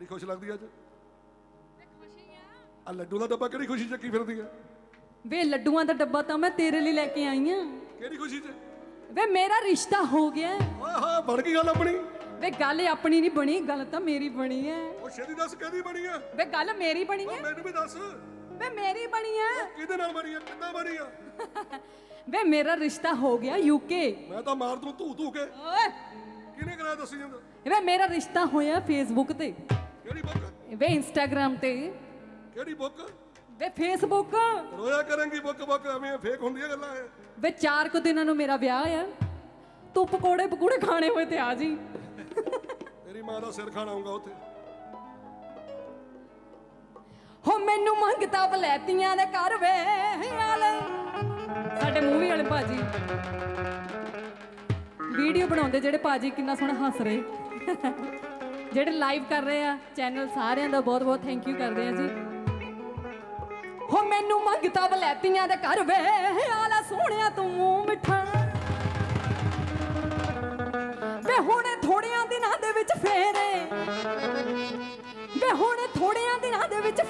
ਬੜੀ ਖੁਸ਼ ਲੱਗਦੀ ਅੱਜ। ਆ। ਲੱਡੂ ਦਾ ਡੱਬਾ ਕਿਹੜੀ ਖੁਸ਼ੀ ਚੱਕੀ ਫਿਰਦੀ ਆ? ਵੇ ਲੱਡੂਆਂ ਦਾ ਡੱਬਾ ਤਾਂ ਮੈਂ ਤੇਰੇ ਲਈ ਲੈ ਕੇ ਆਈ ਆ। ਕਿਹੜੀ ਖੁਸ਼ੀ 'ਚ? ਵੇ ਮੇਰਾ ਰਿਸ਼ਤਾ ਹੋ ਗਿਆ। ਓਏ ਹੋਏ ਬਣ ਗਈ ਗੱਲ ਆਪਣੀ। ਵੇ ਗੱਲ ਆਪਣੀ ਨਹੀਂ ਬਣੀ ਗੱਲ ਤਾਂ ਮੇਰੀ ਬਣੀ ਹੈ ਉਹ ਛੇਤੀ ਦੱਸ ਕਿਹਦੀ ਬਣੀ ਆ? ਵੇ ਗੱਲ ਮੇਰੀ ਬਣੀ ਹੈ ਮੈਨੂੰ ਵੀ ਦੱਸ। ਵੇ ਮੇਰੀ ਬਣੀ ਹੈ ਕਿਹਦੇ ਨਾਲ ਬਣੀ ਆ? ਕਿੱਦਾਂ ਬਣੀ ਆ? ਵੇ ਮੇਰਾ ਰਿਸ਼ਤਾ ਹੋ ਗਿਆ ਯੂਕੇ ਮੈਂ ਤਾਂ ਮਾਰ ਦੂੰ ਧੂ ਧੂ ਕੇ। ਓਏ। ਕਿਹਨੇ ਕਰਾਇਆ ਦੱਸੀ ਜਾਂਦਾ? ਵੇ ਮੇਰਾ ਰਿਸ਼ਤਾ ਹੋਇਆ ਫੇਸਬੁੱਕ ਤੇ। ਕਿਹੜੀ ਬੁੱਕ ਵੇ ਇੰਸਟਾਗ੍ਰam ਤੇ। ਕਿਹੜੀ ਬੁੱਕ ਵੇ ਫੇਸਬੁੱਕ ਰੋਇਆ ਕਰਾਂਗੀ ਬੁੱਕ ਬੁੱਕ ਐਵੇਂ ਫੇਕ ਹੁੰਦੀਆਂ ਗੱਲਾਂ ਇਹ। ਵੇ ਚਾਰ ਕੁ ਦਿਨਾਂ ਨੂੰ ਮੇਰਾ ਵਿਆਹ ਆ। ਤੂੰ ਪਕੌੜੇ ਪਕੂੜੇ ਖਾਣੇ ਹੋਏ ਤੇ ਆ ਜੀ। ਤੇਰੀ ਮਾਂ ਦਾ ਸਿਰ ਖਾਣਾ ਆਉਂਗਾ ਉੱਥੇ। ਹੋ ਮੈਨੂੰ ਮੰਗਤਾ ਬਲੈਤੀਆਂ ਦੇ ਘਰ ਵੇ ਵਾਲੇ। ਸਾਡੇ ਮੂਵੀ ਵਾਲੇ ਭਾਜੀ। ਵੀਡੀਓ ਬਣਾਉਂਦੇ ਜਿਹੜੇ ਭਾਜੀ ਕਿੰਨਾ ਸੋਹਣਾ ਹੱਸ ਰਹੇ। ਜਿਹੜੇ ਲਾਈਵ ਕਰ ਰਹੇ ਆ ਚੈਨਲ ਸਾਰਿਆਂ ਦਾ ਬਹੁਤ ਬਹੁਤ ਥੈਂਕ ਯੂ ਕਰਦੇ ਆ ਜੀ। ਹੋ ਮੈਨੂੰ ਮੰਗਤਾ ਬਲੈਤੀਆਂ ਦੇ ਘਰ ਵੇ, ਆਲਾ ਸੋਹਣਿਆ ਤੂੰ ਮੂੰਹ ਮਿੱਠਾ। ਵੇ ਹੁਣੇ ਥੋੜਿਆਂ ਦਿਨਾਂ ਦੇ ਵਿੱਚ ਫੇਰੇ ਵੇ ਹੁਣੇ ਥੋੜਿਆਂ ਦਿਨਾਂ ਦੇ ਵਿੱਚ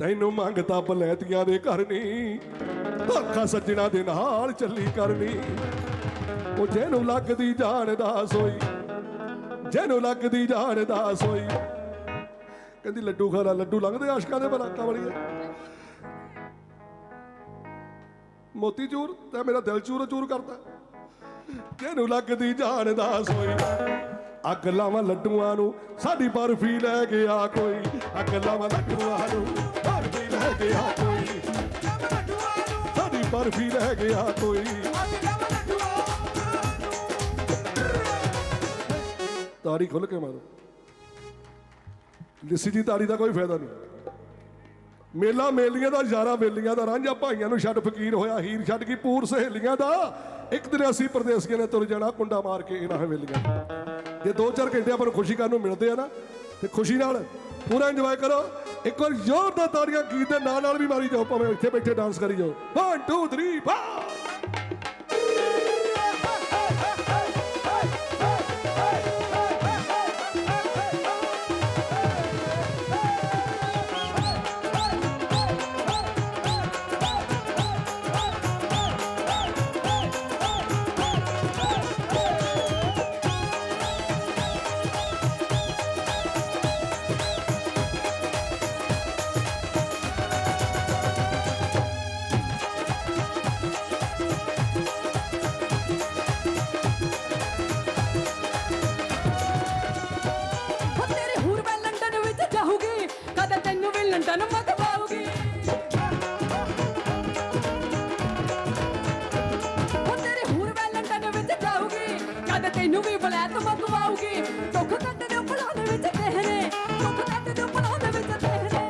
ਤੈਨੂੰ ਮੰਗਤਾ ਬਲੈਤੀਆਂ ਦੇ ਘਰ ਨਹੀਂ ਧੋਖਾ ਸੱਜਣਾ ਦੇ ਨਾਲ ਚੱਲੀ ਕਰਨੀ। ਉਹ ਜਿਹਨੂੰ ਲੱਗਦੀ ਜਾਣਦਾ ਸੋਈ, ਜਿਹਨੂੰ ਲੱਗਦੀ ਜਾਣਦਾ ਸੋਈ। ਕਹਿੰਦੀ ਲੱਡੂ ਖਾ ਲੱਡੂ ਲੰਘਦੇ ਆਸ਼ਕਾਂ ਦੇ ਬਲਾਕਾਂ ਵਾਲੀ ਮੋਤੀ ਚੂਰ, ਤੇ ਮੇਰਾ ਦਿਲ ਚੂਰ ਚੂਰ ਕਰਦਾ। ਜਿਹਨੂੰ ਲੱਗਦੀ ਜਾਣਦਾ ਸੋਈ, ਅੱਗ ਲਾਵਾਂ ਲੱਡੂਆਂ ਨੂੰ, ਸਾਡੀ ਬਰਫੀ ਲੈ ਗਿਆ ਕੋਈ। ਅੱਗ ਲਾਵਾਂ ਲੱਡੂਆਂ ਨੂੰ ਲੈ ਗਿਆ ਕੋਈ। ਸਾਡੀ ਬਰਫੀ ਲੈ ਗਿਆ ਕੋਈ। ਤਾੜੀ ਖੁੱਲ ਕੇ ਮਾਰੋ। ਲਿੱਸੀ ਦੀ ਤਾੜੀ ਦਾ ਕੋਈ ਫਾਇਦਾ ਨਹੀਂ। ਮੇਲਾ ਮੇਲੀਆਂ ਦਾ, ਯਾਰਾ ਮੇਲੀਆਂ ਦਾ, ਰਾਂਝਾ ਭਾਈਆਂ ਨੂੰ ਛੱਡ ਫਕੀਰ ਹੋਇਆ ਹੀਰ ਛੱਡ ਗਈ ਪੂਰ ਸਹੇਲੀਆਂ ਦਾ। ਇੱਕ ਦਿਨ ਅਸੀਂ ਪਰਦੇਸੀਆਂ ਨੇ ਤੁਰ ਜਾਣਾ, ਕੁੰਡਾ ਮਾਰ ਕੇ ਇਹਨਾਂ ਹਵੇਲੀਆਂ ਜੇ ਦੋ ਚਾਰ ਘੰਟੇ ਆਪਾਂ ਨੂੰ ਖੁਸ਼ੀ ਕਰਨ ਨੂੰ ਮਿਲਦੇ ਆ ਨਾ, ਤੇ ਖੁਸ਼ੀ ਨਾਲ ਪੂਰਾ ਇੰਜੋਏ ਕਰੋ। ਇੱਕ ਵਾਰ ਜ਼ੋਰਦਾਰ ਤਾੜੀਆਂ, ਗੀਤ ਦੇ ਨਾਲ ਨਾਲ ਵੀ ਮਾਰੀ ਜਾਓ, ਭਾਵੇਂ ਇੱਥੇ ਬੈਠੇ ਡਾਂਸ ਕਰੀ ਜਾਓ। 1 2 3 4 ਜਾਊਗੀ ਤੈਨੂੰ ਵੀ ਬਲੈਤ ਮਗਵਾਉਗੀ ਦੁੱਖ ਕੱਟ ਦੇ ਭਲਾ ਦੇ ਵਿੱਚ ਤੇਰੇ ਦੁੱਖ ਕੱਟ ਦੇ ਭਲਾ ਦੇ ਵਿੱਚ ਤੇਰੇ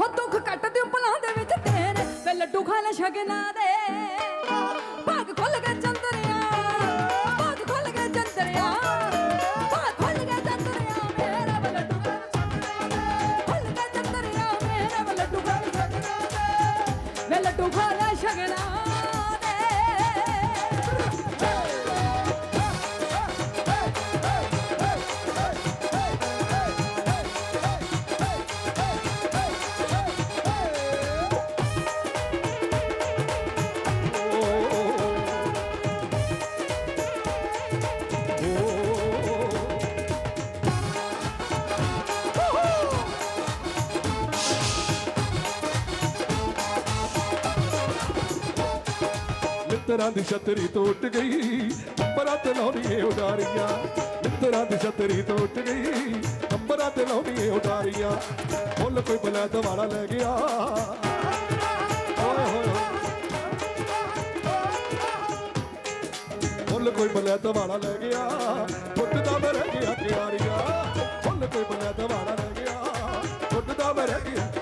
ਹੋ ਦੁੱਖ ਕੱਟ ਦੇ ਭਲਾ ਦੇ ਵਿੱਚ ਤੇਰੇ ਵੇ ਲੱਡੂ ਖਾ ਲੈ ਸ਼ਗਨਾਂ ਦੇ। ਭਾਗ ਖੁੱਲ ਕੇ ਚੰਦਰਿਆ। ਭਾਗ ਖੁੱਲ ਕੇ ਚੰਦਰਿਆ। ਭਾਗ ਖੁੱਲ ਕੇ ਚੰਦਰਿਆ। ਮੇਰਾ ਵੇ ਲੱਡੂ ਖੁੱਲ ਕੇ ਚੰਦਰਿਆ। ਮੇਰਾ ਵੇ ਲੱਡੂ ਖਾ ਲੈ ਸ਼ਗਨਾਂ ਦੇ। ਲੱਡੂ ਖਾ ਲੈ ਸ਼ਗਨਾਂ ਮਿੱਤਰਾਂ ਦੀ ਛਤਰੀ ਟੁੱਟ ਗਈ। ਅੰਬਰਾਂ ਤੇ ਲਾਉਣੀਏ ਉਡਾਰੀਆਂ। ਮਿੱਤਰਾਂ ਦੀ ਛਤਰੀ ਟੁੱਟ ਗਈ। ਅੰਬਰਾਂ ਤੇ ਲਾਉਣੀਏ ਉਡਾਰੀਆਂ। ਫੁੱਲ ਕੋਈ ਬਲਾ ਦਵਾੜਾ ਲੈ ਗਿਆ। ਫੁੱਲ ਕੋਈ ਬਲਾ ਦਵਾਲਾ ਲੈ ਗਿਆ। ਫੁੱਟਦਾ ਮੈਂ ਰਹਿ ਗਿਆ ਕਿਆਰੀਆਂ। ਫੁੱਲ ਕੋਈ ਬਲਾ ਦਵਾੜਾ ਲੈ ਗਿਆ। ਫੁੱਟਦਾ ਮੈਂ ਰਹਿ ਗਿਆ।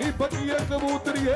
ਨੀ ਬੱਕੀਏ ਕਬੂਤਰੀਏ।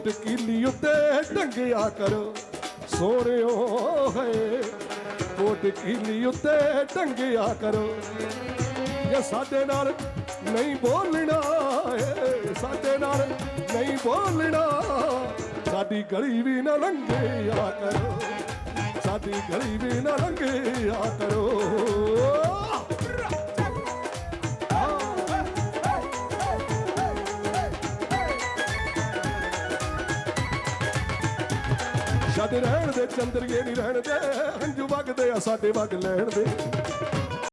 ਕੋਟ ਉੱਤੇ ਟੰਗਿਆ ਕਰੋ। ਸੋਹਣਿਓ ਹੈ ਕੋਟ ਉੱਤੇ ਟੰਗਿਆ ਕਰੋ। ਜੇ ਸਾਡੇ ਨਾਲ ਨਹੀਂ ਬੋਲਣਾ ਏ, ਸਾਡੇ ਨਾਲ ਨਹੀਂ ਬੋਲਣਾ, ਸਾਡੀ ਗਲੀ ਵੀ ਨਾ ਲੰਘਿਆ ਕਰੋ। ਸਾਡੀ ਗਲੀ ਵੀ ਨਾ ਲੰਘਿਆ ਕਰੋ। ਛੱਡ ਰਹਿਣ ਦੇ ਚੰਦਰੀਏ ਨਹੀਂ ਰਹਿਣ ਦੇ ਹੰਝੂ ਵਗਦੇ ਆ ਸਾਡੇ ਵਗ ਲੈਣ ਦੇ।